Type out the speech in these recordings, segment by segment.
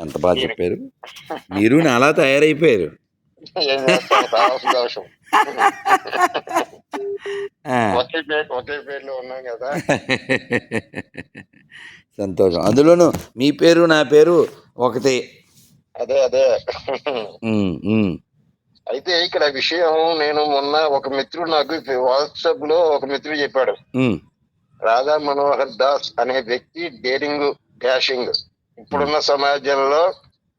ఎంత బాగా చెప్పారు. మీరు నాలా తయారైపోయారు. ఒకే పేరులో ఉన్నాం కదా. సంతోషం. అందులోనూ మీ పేరు నా పేరు ఒకటే. అదే అదే. అయితే ఇక్కడ విషయం నేను మొన్న ఒక మిత్రుడు నాకు వాట్సాప్లో ఒక మిత్రుడు చెప్పాడు. రాధా మనోహర్ దాస్ అనే వ్యక్తి డేరింగ్ డాషింగ్. ఇప్పుడున్న సమాజంలో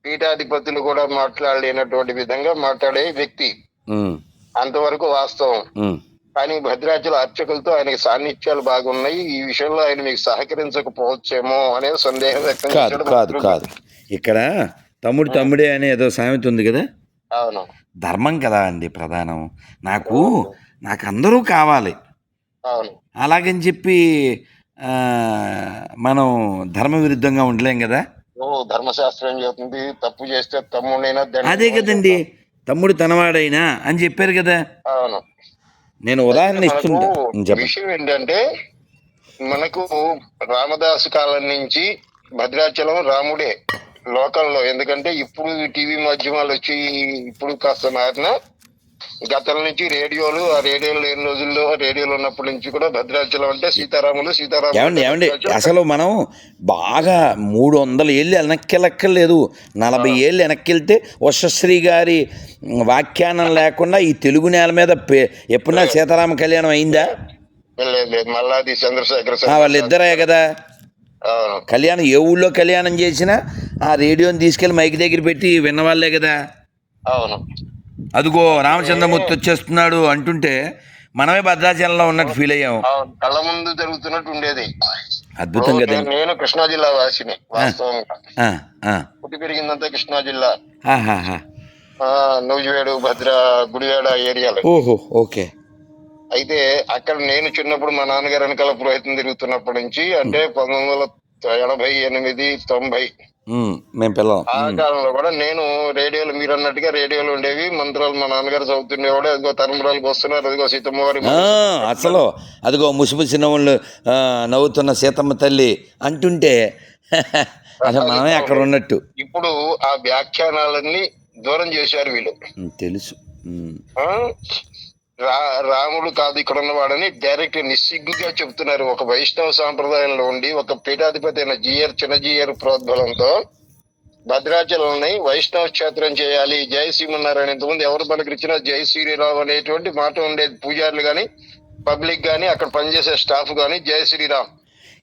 పీఠాధిపతులు కూడా మాట్లాడలేనటువంటి విధంగా మాట్లాడే వ్యక్తి. ఉమ్, అంతవరకు వాస్తవం. ఉమ్. కానీ భద్రాచల అర్చకులతో ఆయనకి సాన్నిధ్యాలు బాగున్నాయి. ఈ విషయంలో ఆయన మీకు సహకరించకపోవచ్చేమో అనే సందేహం వ్యక్తం కాదు కాదు. కాదు. ఇక్కడ తమ్ముడు తమ్ముడే అనే ఏదో సామెత ఉంది కదా? అవును. ధర్మం కదా అండి ప్రధానం. నాకు నాకు అందరూ కావాలి. అవును. అలాగని చెప్పి ఆ, మనం ధర్మ విరుద్ధంగా ఉండలేం కదా? ఓ ధర్మశాస్త్రం చెబుతుంది తప్పు చేస్తే తమ్ముడైనా అదే కదండి. తమ్ముడు తనవాడైనా అని చెప్పారు కదా? అవును. నేను ఉదాహరణ ఇస్తుంటా. విషయం ఏంటంటే మనకు రామదాసు కాలం నుంచి భద్రాచలం రాముడే లోకంలో. ఎందుకంటే ఇప్పుడు టీవీ మాధ్యమాలు వచ్చి ఇప్పుడు కాస్త మారిన గతం నుంచి రేడియోలు ఆ రేడియోలు లేని రోజుల్లో రేడియోలు ఉన్నప్పటి నుంచి కూడా భద్రాచలం అంటే సీతారాములు సీతారాములు ఏమండి ఏమండి. అసలు మనం బాగా మూడు వందల ఏళ్ళు వెనక్కి వెళ్ళక్కర్లేదు నలభై ఏళ్ళు వెనక్కి వెళ్తే వశశ్రీ గారి వ్యాఖ్యానం లేకుండా ఈ తెలుగు నేల మీద ఎప్పుడన్నా సీతారామ కళ్యాణం అయిందా? లేదు లేదు మల్లాది చంద్రశేఖర వాళ్ళిద్దరే కదా. కళ్యాణం ఏ ఊళ్ళో కళ్యాణం చేసినా ఆ రేడియోని తీసుకెళ్ళి మైక్ దగ్గర పెట్టి విన్నవాళ్ళే కదా. అవును. అదిగో రామచంద్రమూర్తి వచ్చేస్తున్నాడు అంటుంటే మనమే భద్రాచలంలో ఉన్నట్టు ఫీల్ అయ్యాం. అవును కళ్ళ ముందు జరుగుతున్నట్టు ఉండేది. అద్భుతం నేను- కదండి నేను కృష్ణా జిల్లా వాసిని వాస్తవంగా. పుట్టి పెరిగిందంతా కృష్ణా జిల్లా. నూజివేడు భద్ర గుడివాడ ఏరియాలో. ఓహో ఓకే. అయితే అక్కడ నేను చిన్నప్పుడు మా నాన్నగారు వెనకాల పురోహితం తిరుగుతున్నప్పటి నుంచి అంటే పంతొమ్మిది వందల ఎనభై ఎనిమిది తొంభై మేము పిల్లలం. ఆ. కాలంలో కూడా నేను రేడియోలు మీరు అన్నట్టుగా రేడియోలు ఉండేవి. మంత్రాలు మా నాన్నగారు చదువుతుండేవాడు అదిగో తరంబరాలకు వస్తున్నారు అదిగో సీతమ్మ వారి అసలు అదిగో ముసిముసి నవ్వులు ఆ, నవ్వుతున్న సీతమ్మ తల్లి అంటుంటే అసలు మనమే అక్కడ ఉన్నట్టు. ఇప్పుడు ఆ వ్యాఖ్యానాలన్నీ దూరం చేశారు వీళ్ళు. తెలుసు? రా రాముడు కాదు ఇక్కడ ఉన్నవాడని డైరెక్ట్ నిస్సిగ్గుగా చెప్తున్నారు. ఒక వైష్ణవ సాంప్రదాయంలో ఉండి ఒక పీఠాధిపతి అయిన జియర్ చిన్న జియర్ ప్రోద్బలంతో భద్రాచలంని వైష్ణవ క్షేత్రం చేయాలి జై శ్రీమన్నారాయణ. ఇంతకుముందు ఎవరు పలకరించినా జై శ్రీరామ్ అనేటువంటి మాట ఉండేది. పూజారులు గాని పబ్లిక్ గాని అక్కడ పనిచేసే స్టాఫ్ గాని జై శ్రీరామ్.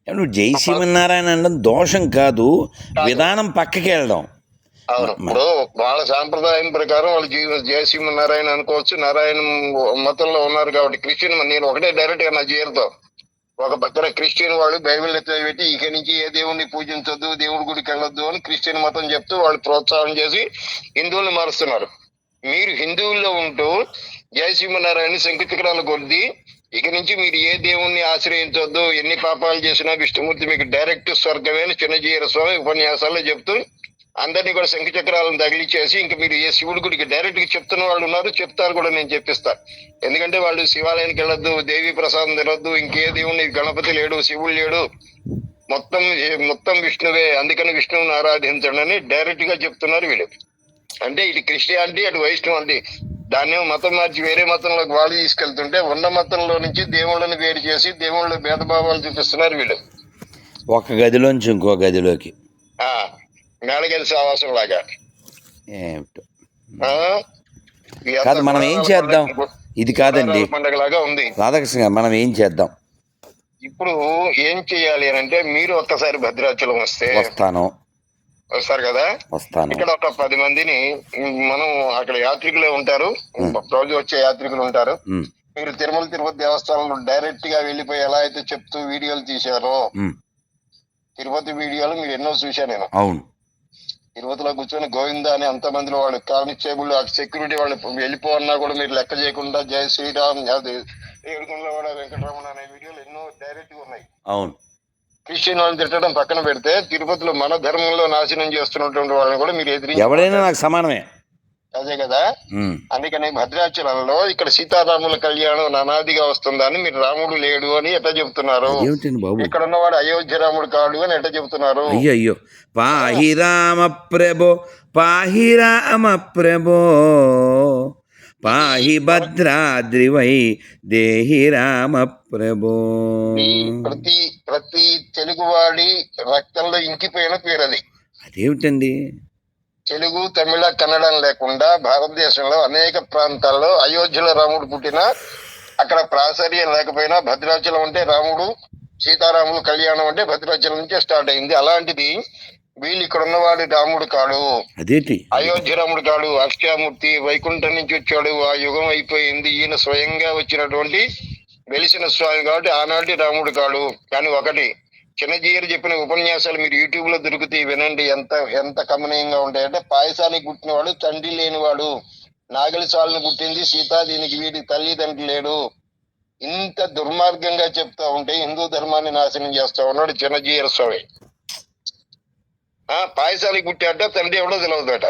నువ్వు జై శ్రీమన్నారాయణ అనడం దోషం కాదు. విధానం పక్కకి వెళ్ళడం అవును. ఇప్పుడు వాళ్ళ సాంప్రదాయం ప్రకారం వాళ్ళు జీవ జయ శ్రీమన్నారాయణ అనుకోవచ్చు. నారాయణ మతంలో ఉన్నారు కాబట్టి క్రిస్టియన్ నేను ఒకటే డైరెక్ట్గా నా జీవితం ఒక పక్కన క్రిస్టియన్ వాళ్ళు బైబిల్ ఎత్తి పెట్టి ఇక నుంచి ఏ దేవుణ్ణి పూజించొద్దు దేవుడి గుడికి వెళ్ళొద్దు అని క్రిస్టియన్ మతం చెప్తూ వాళ్ళు ప్రోత్సాహం చేసి హిందువుల్ని మారుస్తున్నారు. మీరు హిందువుల్లో ఉంటూ జయ శ్రీమన్నారాయణ శంకుచక్రాలు కొద్ది ఇక నుంచి మీరు ఏ దేవుణ్ణి ఆశ్రయించొద్దు ఎన్ని పాపాలు చేసినా విష్ణుమూర్తి మీకు డైరెక్ట్ స్వర్గమే అని చిన్నజీయర స్వామి ఉపన్యాసాల్లో చెప్తూ అందరినీ కూడా శంఖ చక్రాలను తగిలిచ్చేసి ఇంకా మీరు ఏ శివుడి గుడికి డైరెక్ట్గా చెప్తున్న వాళ్ళు ఉన్నారు చెప్తారు కూడా నేను చెప్పిస్తా ఎందుకంటే వాళ్ళు శివాలయానికి వెళ్ళొద్దు దేవి ప్రసాదం తినొద్దు ఇంకే దేవుని గణపతి లేడు శివుడు లేడు. మొత్తం మొత్తం విష్ణువే అందుకని విష్ణువుని ఆరాధించండి అని డైరెక్ట్గా చెప్తున్నారు వీళ్ళు. అంటే ఇటు క్రిస్టియానిటీ అటు వైష్ణవానిటీ దాన్ని మతం మార్చి వేరే మతంలోకి వాళ్ళు తీసుకెళ్తుంటే ఉన్న మతంలో నుంచి దేవుళ్ళని వేరు చేసి దేవుళ్ళ భేదభావాలు చూపిస్తున్నారు వీళ్ళు. ఒక గదిలోంచి ఇంకో గదిలోకి. ఆ మేళగెలి సావాసం లాగా ఏమిటో కాదు మనం ఏం చేద్దాం? ఇది కాదండి. పండగలాగా ఉంది. రాధాకృష్ణ గారు మనం ఏం చేద్దాం? ఇప్పుడు ఏం చేయాలి అని అంటే మీరు ఒక్కసారి భద్రాచలం వస్తే వస్తాను. వస్తారు కదా? వస్తాను. ఇక్కడ ఒక పది మందిని మనం అక్కడ యాత్రికులే ఉంటారు. రోజు వచ్చే యాత్రికులు ఉంటారు. మీరు తిరుమల తిరుపతి దేవస్థానంలో డైరెక్ట్గా వెళ్ళిపోయి ఎలా అయితే చెప్తూ వీడియోలు తీశారో తిరుపతి వీడియోలు మీరు ఎన్నో చూశాను నేను. అవును. తిరుపతిలో కూర్చొని గోవింద అని అంత మందిలో వాళ్ళు కానిస్టేబుల్ సెక్యూరిటీ వాళ్ళు వెళ్ళిపో అన్నా కూడా మీరు లెక్క చేయకుండా జై శ్రీరామ్ అది ఏడుకొండలవాడ వెంకటరమణ అనే వీడియోలు ఎన్నో డైరెక్ట్గా ఉన్నాయి. అవును. క్రిస్టియన్ వాళ్ళని తిట్టడం పక్కన పెడితే తిరుపతిలో మన ధర్మంలో నాశనం చేస్తున్నటువంటి వాళ్ళని కూడా మీరు ఎదిరించి ఎవడైనా నాకు సమానమే. అదే కదా. అందుకని భద్రాచలంలో ఇక్కడ సీతారాముల కళ్యాణం అనాదిగా వస్తుందని మీరు రాముడు లేడు అని ఎట్లా చెబుతున్నారు? ఇక్కడ ఉన్నవాడు అయోధ్య రాముడు కాడు అని ఎట్లా చెబుతున్నారు? అయ్యో అయ్యో. పాహి రామ ప్రభో పాహి రామ ప్రభో. పాహి భద్రాద్రివై దేహి రామ ప్రభో. ప్రతి ప్రతి తెలుగువాడి రక్తంలో ఇంకిపోయిన పేరు అది అదేమిటండి? తెలుగు తమిళ కన్నడం లేకుండా భారతదేశంలో అనేక ప్రాంతాల్లో అయోధ్యలో రాముడు పుట్టిన అక్కడ ప్రాచుర్యం లేకపోయినా భద్రాచలం అంటే రాముడు సీతారాములు కళ్యాణం అంటే భద్రాచలం నుంచే స్టార్ట్ అయింది. అలాంటిది వీళ్ళు ఇక్కడ ఉన్నవాడు రాముడు కాడు. అదేంటి? అయోధ్య రాముడు కాడు. అక్షయామూర్తి వైకుంఠం నుంచి వచ్చాడు. ఆ యుగం అయిపోయింది. ఈయన స్వయంగా వచ్చినటువంటి వెలిసిన స్వామి కాబట్టి ఆనాటి రాముడు కాడు. కానీ ఒకటి చిన్నజీయర్ చెప్పిన ఉపన్యాసాలు మీరు యూట్యూబ్లో దొరికితే వినండి. ఎంత ఎంత కమనీయంగా ఉంటాయంటే పాయసానికి పుట్టినవాడు తండ్రి లేనివాడు నాగలి సాలను పుట్టింది సీతా దీనికి వీడి తల్లిదండ్రి లేడు. ఇంత దుర్మార్గంగా చెప్తా ఉంటే హిందూ ధర్మాన్ని నాశనం చేస్తా ఉన్నాడు చిన్నజీయర్ స్వామి. ఆ పాయసానికి పుట్టాట తండ్రి ఎవడో తెలియదట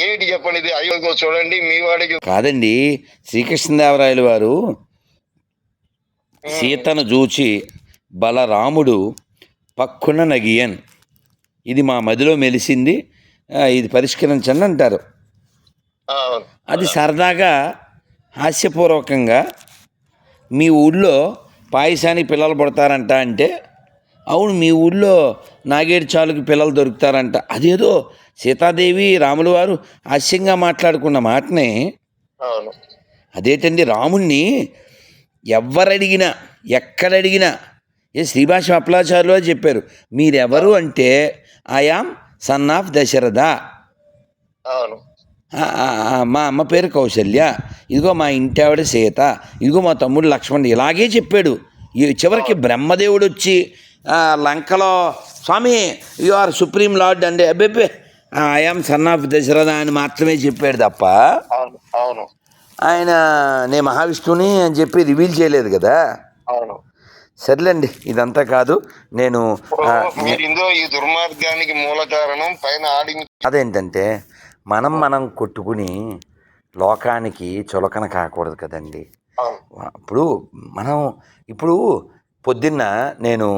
ఏమిటి చెప్పండి ఇది? అయ్యో చూడండి మీ వాడికి కాదండి శ్రీకృష్ణదేవరాయలు వారు సీతను చూచి బలరాముడు పక్కున నగియన్. ఇది మా మదిలో మెలిసింది. ఇది పరిష్కరించండి అంటారు. అది సరదాగా హాస్యపూర్వకంగా మీ ఊళ్ళో పాయసానికి పిల్లలు పుడతారంట అంటే అవును మీ ఊళ్ళో నాగేడు చాలుకి పిల్లలు దొరుకుతారంట. అదేదో సీతాదేవి రాములు వారు హాస్యంగా మాట్లాడుకున్న మాటనే. అదేంటండి రాముణ్ణి ఎవరడిగినా ఎక్కడడిగినా ఏ శ్రీభాష అప్లాచారులు అని చెప్పారు. మీరెవరు అంటే ఆయామ్ సన్ ఆఫ్ దశరథ. అవును. మా అమ్మ పేరు కౌశల్య. ఇదిగో మా ఇంటి ఆవిడ సీత. ఇదిగో మా తమ్ముడు లక్ష్మణ్. ఇలాగే చెప్పాడు. చివరికి బ్రహ్మదేవుడు వచ్చి లంకలో స్వామి యు ఆర్ సుప్రీం లార్డ్ అండి అబ్బెబ్బే I am son of Dasaratha అని మాత్రమే చెప్పాడు తప్ప అవును అవును. ఆయన నే మహావిష్ణువుని అని చెప్పి రివీల్ చేయలేదు కదా? అవును. సర్లేండి ఇదంతా కాదు. నేను ఇందులో ఈ దుర్మార్గానికి మూల కారణం పైన ఆడించి అదేంటంటే మనం మనం కొట్టుకుని లోకానికి చులకన కాకూడదు కదండి. ఇప్పుడు మనం ఇప్పుడు పొద్దున్న నేను